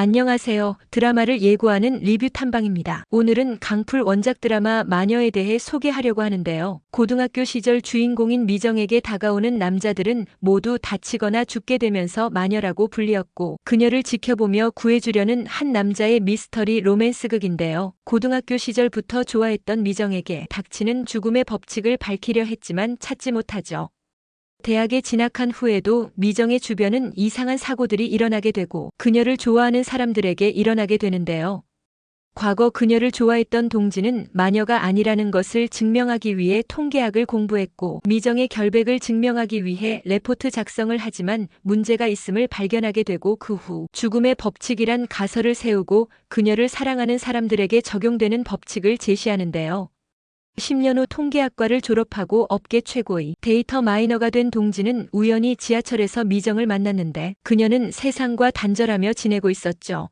안녕하세요. 드라마를 예고하는 리뷰 탐방입니다. 오늘은 강풀 원작 드라마 마녀에 대해 소개하려고 하는데요. 고등학교 시절 주인공인 미정에게 다가오는 남자들은 모두 다치거나 죽게 되면서 마녀라고 불리었고 그녀를 지켜보며 구해주려는 한 남자의 미스터리 로맨스극인데요. 고등학교 시절부터 좋아했던 미정에게 닥치는 죽음의 법칙을 밝히려 했지만 찾지 못하죠. 대학에 진학한 후에도 미정의 주변은 이상한 사고들이 일어나게 되고 그녀를 좋아하는 사람들에게 일어나게 되는데요. 과거 그녀를 좋아했던 동지는 마녀가 아니라는 것을 증명하기 위해 통계학을 공부했고 미정의 결백을 증명하기 위해 레포트 작성을 하지만 문제가 있음을 발견하게 되고 그 후 죽음의 법칙이란 가설을 세우고 그녀를 사랑하는 사람들에게 적용되는 법칙을 제시하는데요. 10년 후 통계학과를 졸업하고 업계 최고의 데이터 마이너가 된 동지는 우연히 지하철에서 미정을 만났는데 그녀는 세상과 단절하며 지내고 있었죠.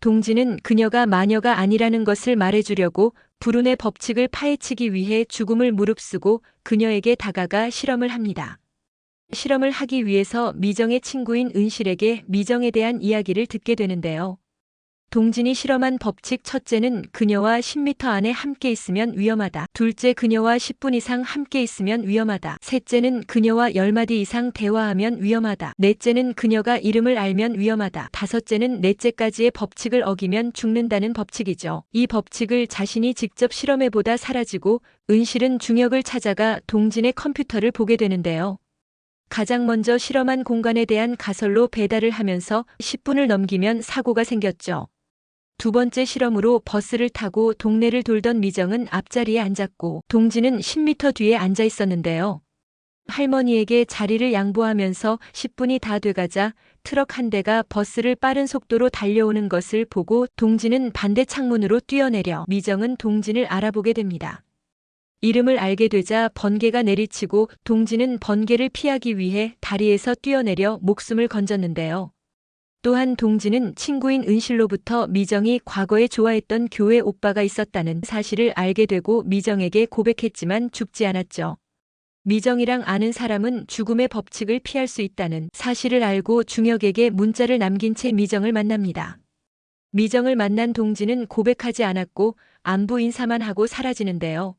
동지는 그녀가 마녀가 아니라는 것을 말해주려고 불운의 법칙을 파헤치기 위해 죽음을 무릅쓰고 그녀에게 다가가 실험을 합니다. 실험을 하기 위해서 미정의 친구인 은실에게 미정에 대한 이야기를 듣게 되는데요. 동진이 실험한 법칙 첫째는 그녀와 10m 안에 함께 있으면 위험하다. 둘째 그녀와 10분 이상 함께 있으면 위험하다. 셋째는 그녀와 10마디 이상 대화하면 위험하다. 넷째는 그녀가 이름을 알면 위험하다. 다섯째는 넷째까지의 법칙을 어기면 죽는다는 법칙이죠. 이 법칙을 자신이 직접 실험해보다 사라지고 은실은 중역을 찾아가 동진의 컴퓨터를 보게 되는데요. 가장 먼저 실험한 공간에 대한 가설로 배달을 하면서 10분을 넘기면 사고가 생겼죠. 두 번째 실험으로 버스를 타고 동네를 돌던 미정은 앞자리에 앉았고 동지는 10m 뒤에 앉아 있었는데요. 할머니에게 자리를 양보하면서 10분이 다 돼가자 트럭 한 대가 버스를 빠른 속도로 달려오는 것을 보고 동지는 반대 창문으로 뛰어내려 미정은 동진을 알아보게 됩니다. 이름을 알게 되자 번개가 내리치고 동지는 번개를 피하기 위해 다리에서 뛰어내려 목숨을 건졌는데요. 또한 동지는 친구인 은실로부터 미정이 과거에 좋아했던 교회 오빠가 있었다는 사실을 알게 되고 미정에게 고백했지만 죽지 않았죠. 미정이랑 아는 사람은 죽음의 법칙을 피할 수 있다는 사실을 알고 중혁에게 문자를 남긴 채 미정을 만납니다. 미정을 만난 동지는 고백하지 않았고 안부 인사만 하고 사라지는데요.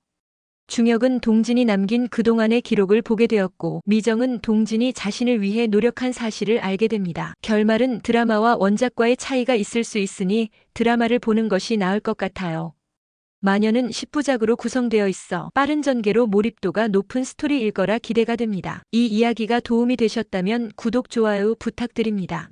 중혁은 동진이 남긴 그동안의 기록을 보게 되었고 미정은 동진이 자신을 위해 노력한 사실을 알게 됩니다. 결말은 드라마와 원작과의 차이가 있을 수 있으니 드라마를 보는 것이 나을 것 같아요. 마녀는 10부작으로 구성되어 있어 빠른 전개로 몰입도가 높은 스토리일 거라 기대가 됩니다. 이 이야기가 도움이 되셨다면 구독, 좋아요 부탁드립니다.